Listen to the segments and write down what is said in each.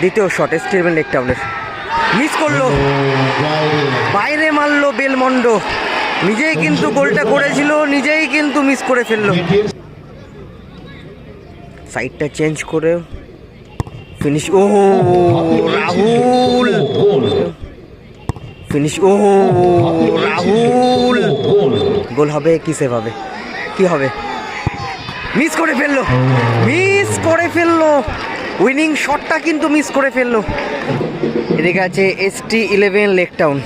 দ্বিতীয় শট স্টিলম্যান লেগ টাউনের মিস করল। বাইরে মারলো বেলমন্ডো নিজেই কিন্তু গোলটা করেছিল, নিজেই কিন্তু মিস করে ফেলল। সাইডটা চেঞ্জ করে ফিনিশ ও রাহুল। ফিনিশ ও রাহুল। গোল হবে কি সেভ হবে? কি হবে? মিস করে ফেলল। মিস করে ফেলল। উইনিং শটটা কিন্তু মিস করে ফেলল। এদিকে আছে S T eleven Lake Town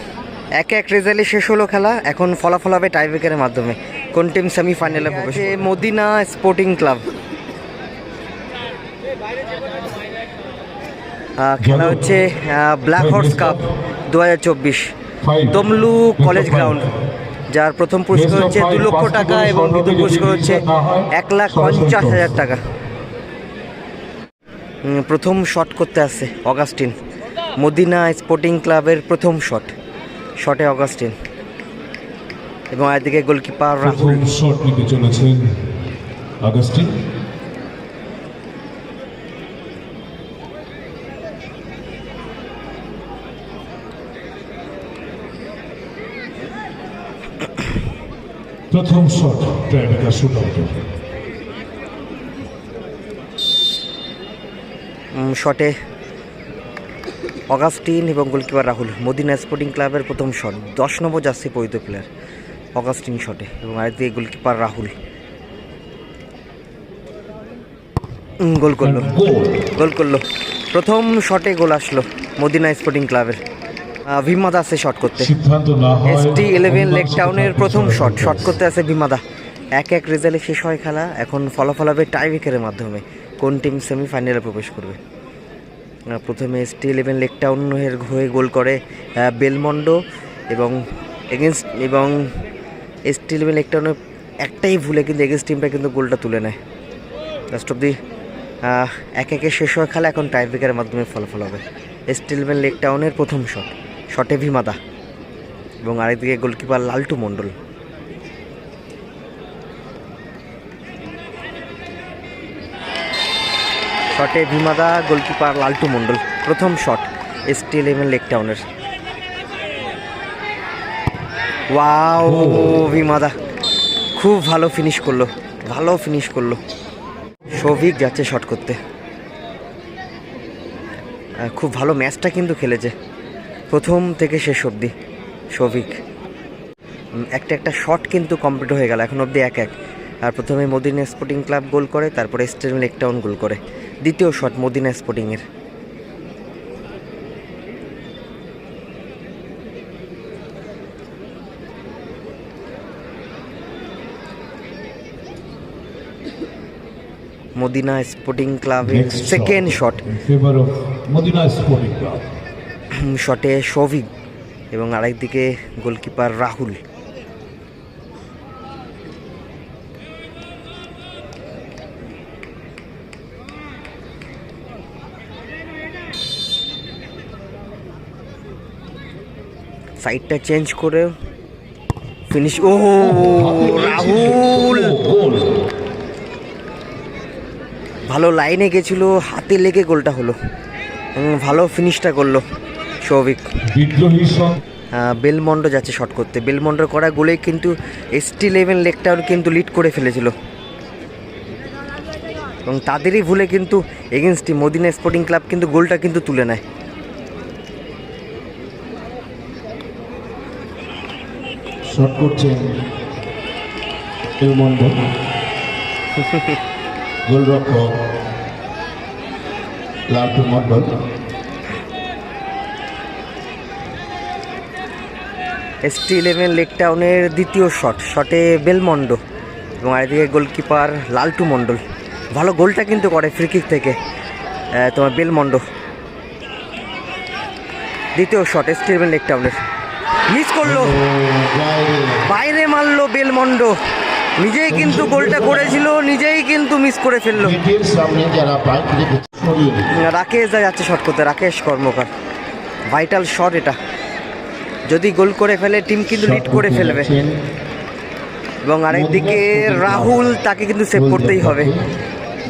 এক এক রেজাল্টে শেষ হলো খেলা এখন ফলাফল হবে টাইব্রেকারের মাধ্যমে। কোন টিম সেমিফাইনালে প্রবেশ করবে? Madina sporting club. খেলা হচ্ছে ব্ল্যাক হর্স কাপ দু হাজার চব্বিশ তমলু কলেজ গ্রাউন্ড যার প্রথম পুরস্কার হচ্ছে দু লক্ষ টাকা এবং দ্বিতীয় পুরস্কার হচ্ছে এক লাখ পঞ্চাশ হাজার টাকা। প্রথম শট করতে আসছে অগাস্টিন। মদিনা স্পোর্টিং ক্লাবের প্রথম শট শটে অগাস্টিন। এবং একদিকে গোলকিপার রাহুল। শট নিতে চলেছেন আগস্টিন প্রথম শট ট্রাইবেকার শুট আউট শটে অগাস্টিন এবং গোলকিপার রাহুল মদিনা স্পোর্টিং ক্লাবের প্রথম শট দশ নম্বর জার্সি পরিত প্লেয়ার অগাস্টিন শটে এবং আরেকদিকে গোলকিপার রাহুল। গোল করল গোল করল। প্রথম শটে গোল আসলো মদিনা স্পোর্টিং ক্লাবের। আহ, ভীমা দাসে শট করতে। সিদ্ধান্ত না হয় এস টি ইলেভেন লেক টাউনের প্রথম শট শট করতে আছে ভীমাদা এক এক রেজাল্টে শেষ হয় খেলা এখন ফলাফল হবে টাইব্রেকারের মাধ্যমে। কোন টিম সেমিফাইনালে প্রবেশ করবে? প্রথমে এস টি ইলেভেন লেক টাউনের হয়ে গোল করে বেলমন্ডো এবং এগেনস্ট এবং এস টি ইলেভেন লেক টাউনের একটাই ভুলে কিন্তু এগেন্স্ট টিমটা কিন্তু গোলটা তুলে নেয়। লাস্ট অব দি এক একে শেষ হওয়া খেলা এখন টাইব্রেকারের মাধ্যমে ফলাফল হবে। এস টি ইলেভেন লেক টাউনের প্রথম শট শটে ভীমাদা এবং আরেকদিকে গোলকিপার লালটু মণ্ডল। শটে ভীমাদা গোলকিপার লালটু মণ্ডল। প্রথম shot S T eleven Lake টাউনের। ওয়াও ভীমাদা। খুব ভালো ফিনিশ করল ভালো ফিনিশ করল। সৌভিক যাচ্ছে শট করতে। খুব ভালো ম্যাচটা কিন্তু খেলেছে। প্রথম থেকে শেষ অবধি সৌভিক। একটা একটা শট কিন্তু কমপ্লিট হয়ে গেল এখন অবধি এক এক। আর প্রথমে মদিনা স্পোর্টিং ক্লাব গোল করে তারপরে স্টেডিয়াম লেক টাউন গোল করে। দ্বিতীয় শট মদিনা স্পোর্টিংয়ের। মদিনা স্পোর্টিং ক্লাবের second shot Madina sporting club শটে সৌভিক এবং আরেকদিকে গোলকিপার রাহুল। সাইডটা চেঞ্জ করে ফিনিশ ও রাহুল ভালো লাইনে গেছিল হাতে লেগে গোলটা হলো। ভালো ফিনিশটা করল সৌভিক। আহ, বেলমন্ড যাচ্ছে শট করতে। বেলমন্ডর করা গোলে কিন্তু এসটি ইলেভেন লেকটাউন কিন্তু লিড করে ফেলেছিল। এবং তাদেরই ভুলে কিন্তু এগেনস্টই মদিনা স্পোর্টিং ক্লাব কিন্তু গোলটা কিন্তু তুলে নেয়। শট করছেন গোলরক্ষক লালটু মন্ডল এসটি ইলেভেন লেকটাউনের দ্বিতীয় শট শটে বেলমন্ড এবং আরেকদিকে গোলকিপার লালটু মণ্ডল। ভালো গোলটা কিন্তু করে ফ্রিকিক থেকে তোমার বেলমন্ড। দ্বিতীয় শট এসটি ইলেভেন লেকটাউনের মিস করল। নিজেই কিন্তু গোলটা করেছিল নিজেই কিন্তু মিস করে ফেলল। রাকেশ দা যাচ্ছে শট করতে রাকেশ কর্মকার। ভাইটাল শট এটা। যদি গোল করে ফেলে টিম কিন্তু লিড করে ফেলবে। এবং আরেকদিকে রাহুল তাকে কিন্তু সেভ করতেই হবে।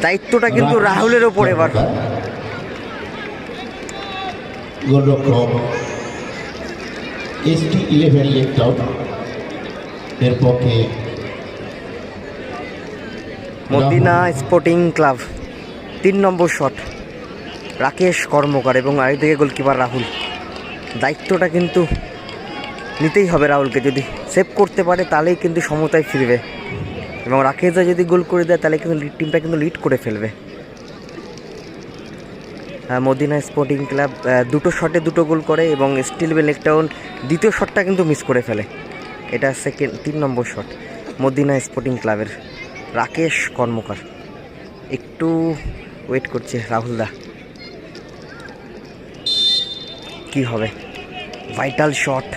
দায়িত্বটা কিন্তু রাহুলের ওপর এবার। ইলেভেন এর পক্ষে মদিনা স্পোর্টিং ক্লাব, তিন নম্বর শট। রাকেশ কর্মকার এবং আরেকদিকে গোলকিপার রাহুল। দায়িত্বটা কিন্তু নিতেই হবে রাহুলকে। যদি সেভ করতে পারে, তাহলেই কিন্তু সমতায় ফিরবে। এবং রাকেশদা যদি গোল করে দেয়, তাহলে কিন্তু টিমটা কিন্তু লিড করে ফেলবে। মদিনা স্পোর্টিং ক্লাব দুটো শটে দুটো গোল করে এবং স্টিল বেল লেকটাউন দ্বিতীয় শটটা কিন্তু মিস করে ফেলে। এটা সেকেন্ড তিন নম্বর শট, মদিনা স্পোর্টিং ক্লাবের। রাকেশ কর্মকার। একটু ওয়েট করছে রাহুল দা। কি হবে? ভাইটাল শট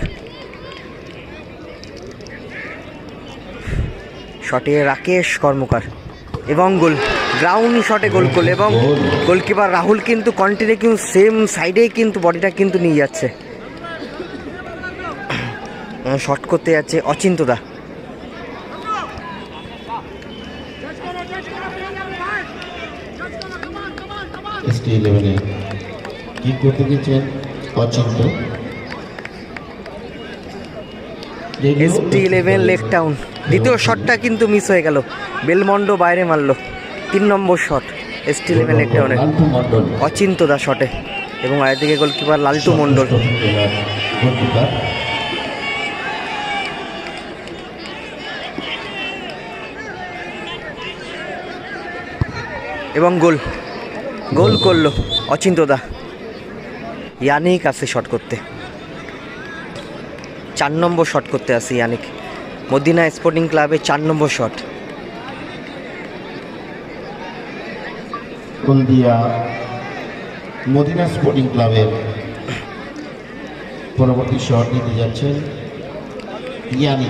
শটে রাকেশ কর্মকার এবং গোল। গ্রাউন্ড শটে গোল করল এবং গোলকিপার রাহুল কিন্তু কন্টিনিউ কিন্তু সেম সাইডেই কিন্তু বডিটা কিন্তু নিয়ে যাচ্ছে। শট করতে যাচ্ছে অচিন্তদা এস টি ইলেভেনে কি করতে গেছেন অচিন্ত ইলেভেন লেক টাউন দ্বিতীয় শটটা কিন্তু মিস হয়ে গেল। বেলমন্ডো বাইরে মারলো। তিন নম্বর shot S T eleven Lake টাউনের লালটু মণ্ডল। অচিন্তদা শটে এবং আরেকদিকে গোলকিপার লালটু মণ্ডল। এবং গোল। গোল করল। অচিন্তদা ইয়ানিক আসে শট করতে। চার নম্বর শট করতে আসে ইয়ানিক। মদিনা স্পোর্টিং ক্লাবে চার নম্বর শট হলদিয়া মদিনা স্পোর্টিং ক্লাবের পরবর্তী শট নিতে যাচ্ছেন ইয়ানি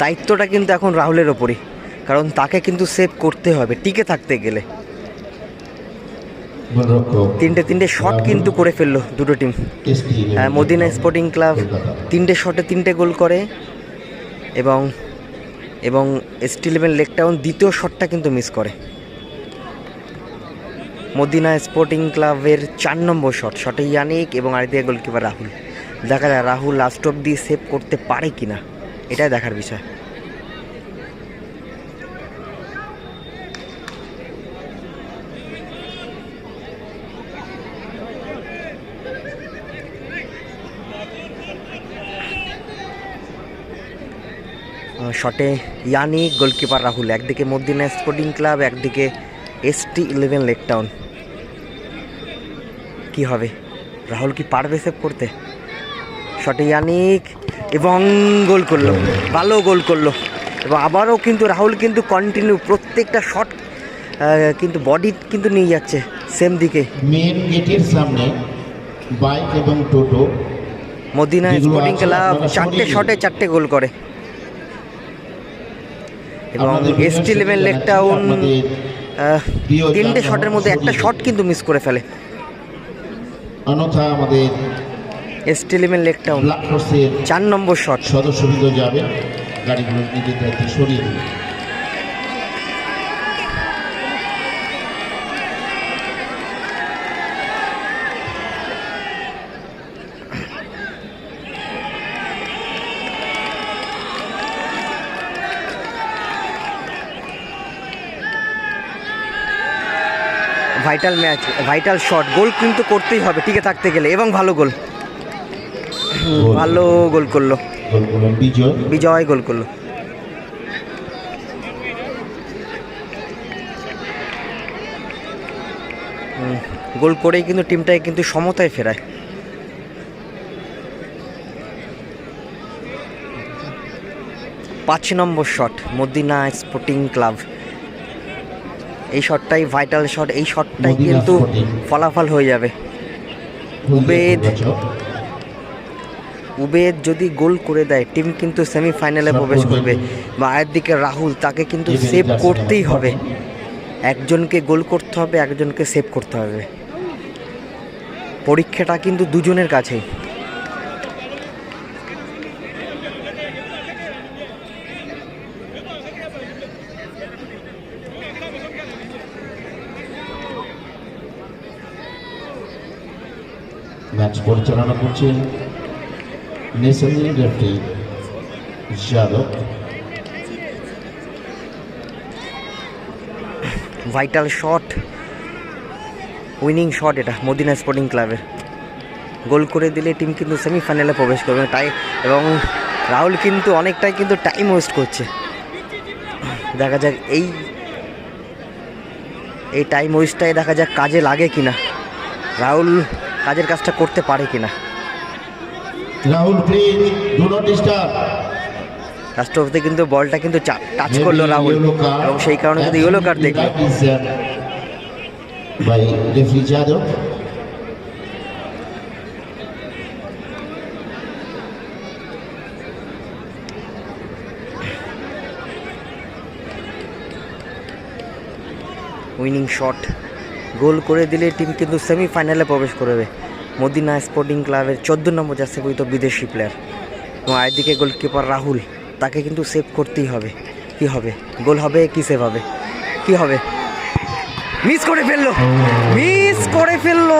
দায়িত্বটা কিন্তু এখন রাহুলের ওপরই কারণ তাকে কিন্তু সেভ করতে হবে টিকে থাকতে গেলে। তিনটে তিনটে শট কিন্তু করে ফেলল দুটো টিম হ্যাঁ, মদিনা স্পোর্টিং ক্লাব তিনটে শটে তিনটে গোল করে এবং এবং স্টিলভেন লেক টাউন দ্বিতীয় শটটা কিন্তু মিস করে। মদিনা স্পোর্টিং ক্লাবের চার নম্বর শট শটে ইয়ানিক এবং আরেকদিকে গোলকিপার রাহুল। দেখা যায় রাহুল লাস্ট অব দিয়ে সেভ করতে পারে কিনা এটাই দেখার বিষয়। শটে ইয়ানিক গোলকিপার রাহুল একদিকে মদিনা স্পোর্টিং ক্লাব একদিকে এসটি ইলেভেন লেক টাউন কি হবে? রাহুল কি পারবে সেভ করতে? শটে ইয়ানিক এবং গোল করল। ভালো গোল করল। এবং আবারও কিন্তু রাহুল কিন্তু কন্টিনিউ প্রত্যেকটা শট কিন্তু বডি কিন্তু নিয়ে যাচ্ছে সেম দিকে। মেন গেটের সামনে বাইক এবং টোটো মদিনা স্পোর্টিং ক্লাব চারটে শটে চারটে গোল করে। এবং ST S T eleven Lake জানাচ্ছি টাউন আপনাদের আহ, প্রিয় তিনটে শটের মধ্যে একটা শট কিন্তু মিস করে ফেলে। অন্যথা আমাদের S T eleven Lake Town black চার নম্বর শট সদস্য যাবে। গাড়িগুলো নিজেদের সরিয়ে vital match vital shot goal কিন্তু করতেই হবে টিকে থাকতে গেলে। এবং ভালো গোল। ভালো গোল করল। বিজয়। গোল করল। গোল করেই কিন্তু টিমটাকে কিন্তু সমতায় ফেরায়। পাঁচ নম্বর শট মদিনা স্পোর্টিং ক্লাব এই শটটাই ভাইটাল শট এই শটটাই কিন্তু ফলাফল হয়ে যাবে। উবেদ। উবেদ যদি গোল করে দেয় টিম কিন্তু সেমিফাইনালে প্রবেশ করবে। করবে। বা আয়ের দিকে রাহুল তাকে কিন্তু সেভ করতেই হবে। একজনকে গোল করতে হবে একজনকে সেভ করতে হবে। পরীক্ষাটা কিন্তু দুজনের কাছেই ম্যাচ পরিচালনা করছেন national referee Yadav. Vital shot winning shot এটা, মদিনা স্পোর্টিং ক্লাবের গোল করে দিলে টিম কিন্তু সেমিফাইনালে প্রবেশ করবে, তাই এবং রাহুল কিন্তু অনেকটাই কিন্তু টাইম ওয়েস্ট করছে। দেখা যাক এই এই টাইম ওয়েস্টটাই দেখা যাক কাজে লাগে কিনা। রাহুল কাজের কাজটা করতে পারে কিনা। Rahul please do not disturb last কিন্তু বলটা কিন্তু টাচ করল রাহুল। এবং সেই কারণে কিন্তু ইয়েলো কার্ড দেখল। উইনিং শট গোল করে দিলে টিম কিন্তু সেমিফাইনালে প্রবেশ করবে। মদিনা স্পোর্টিং ক্লাবের চোদ্দ নম্বর যাচ্ছে তো বিদেশি প্লেয়ার এবং একদিকে গোলকিপার রাহুল তাকে কিন্তু সেভ করতেই হবে। কি হবে? গোল হবে কি সেভ হবে? কি হবে? মিস করে ফেলল। মিস করে ফেলল।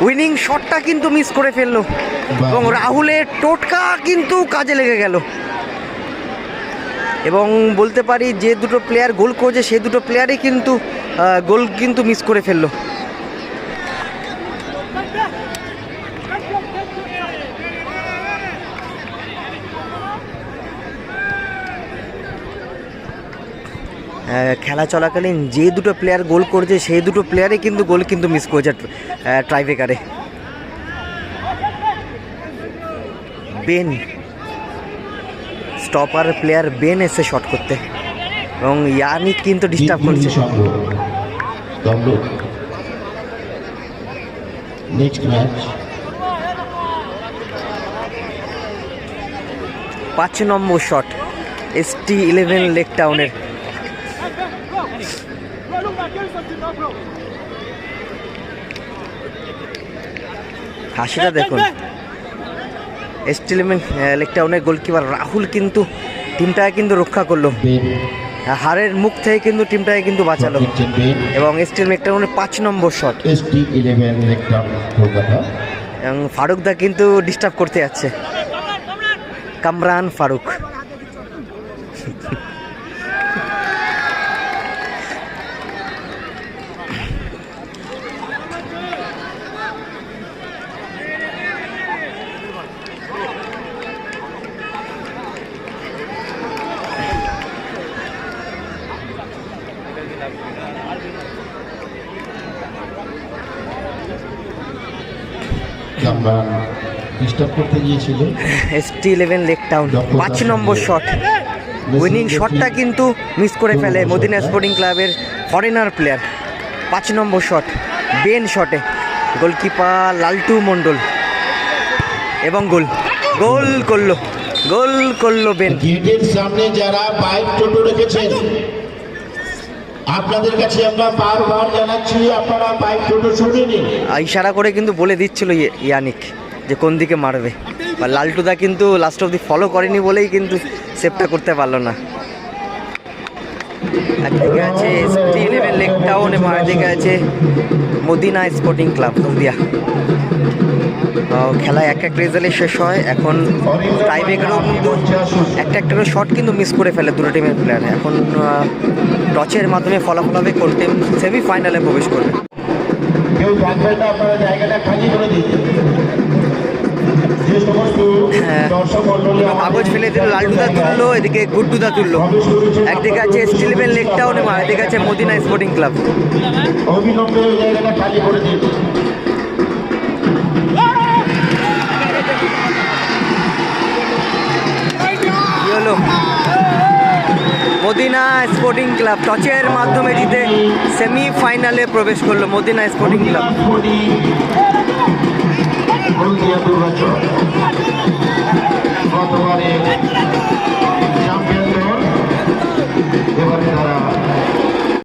উইনিং শটটা কিন্তু মিস করে ফেলল। এবং রাহুলের টোটকা কিন্তু কাজে লেগে গেল। এবং বলতে পারি যে দুটো প্লেয়ার গোল করেছে, সে দুটো প্লেয়ারই কিন্তু গোল কিন্তু মিস করে ফেলল। খেলা চলাকালীন যে দুটো প্লেয়ার গোল করেছে, সেই দুটো প্লেয়ারই কিন্তু গোল কিন্তু মিস করেছে ট্রাইবেকারে বেন স্টপার প্লেয়ার বেন এসে শট করতে। এবং ইয়ানিক কিন্তু ডিস্টার্ব করছে। পাঁচ নম্বর shot S T eleven Lake টাউনের হাসিটা দেখুন। টি অনেক লেক গোলকিপার রাহুল কিন্তু টিমটাকে কিন্তু রক্ষা করল। হারের মুখ থেকে কিন্তু টিমটাকে কিন্তু বাঁচালো। এবং স্টিল লেক পাঁচ নম্বর শট এবং ফারুকদা কিন্তু ডিস্টার্ব করতে যাচ্ছে। কামরান ফারুক। কামরান ডিস্টার্ব করতে গিয়েছিল। S T eleven Lake Town পাঁচ নম্বর শট উইনিং শটটা কিন্তু মিস করে ফেলে মদিনা স্পোর্টিং ক্লাবের ফরেনার প্লেয়ার পাঁচ নম্বর শট বেন শটে গোলকিপার লালটু মণ্ডল। এবং গোল। গোল করল। গোল করল বেন গেটের সামনে যারা বাইক টোটো রেখেছেন আপনাদের কাছে আমরা বারবার জানাচ্ছি, আপনারা বাইক সরিয়ে নিন। ইশারা করে কিন্তু বলে দিচ্ছিল ইয়ে- ইয়ানিক যে কোন দিকে মারবে। বা লালটুদা কিন্তু লাস্ট অব্দি ফলো করেনি বলেই কিন্তু সেভটা করতে পারল না। একদিকে আছে এসটি ইলেভেন লেক টাউন এবং একদিকে আছে মদিনা স্পোর্টিং ক্লাব হলদিয়া আহ, খেলা এক এক রেজাল্টে শেষ হয়। এখন টাইব্রেকারও একটা একটা করে শট কিন্তু মিস করে ফেলে দুটো টিমের প্লেয়ার এখন টচের মাধ্যমে ফলাফল হবে কোন টিম সেমিফাইনালে প্রবেশ করবে। হ্যাঁ। কাগজ ফেলে দিল লালটুদা তুললো এদিকে গুড্ডুদা তুললো। একদিকে আছে স্টিলবেন লেক টাউন এবং একদিকে আছে Madina sporting club Madina sporting club টচের মাধ্যমে জিতে সেমিফাইনালে প্রবেশ করল মদিনা স্পোর্টিং ক্লাব গতবারে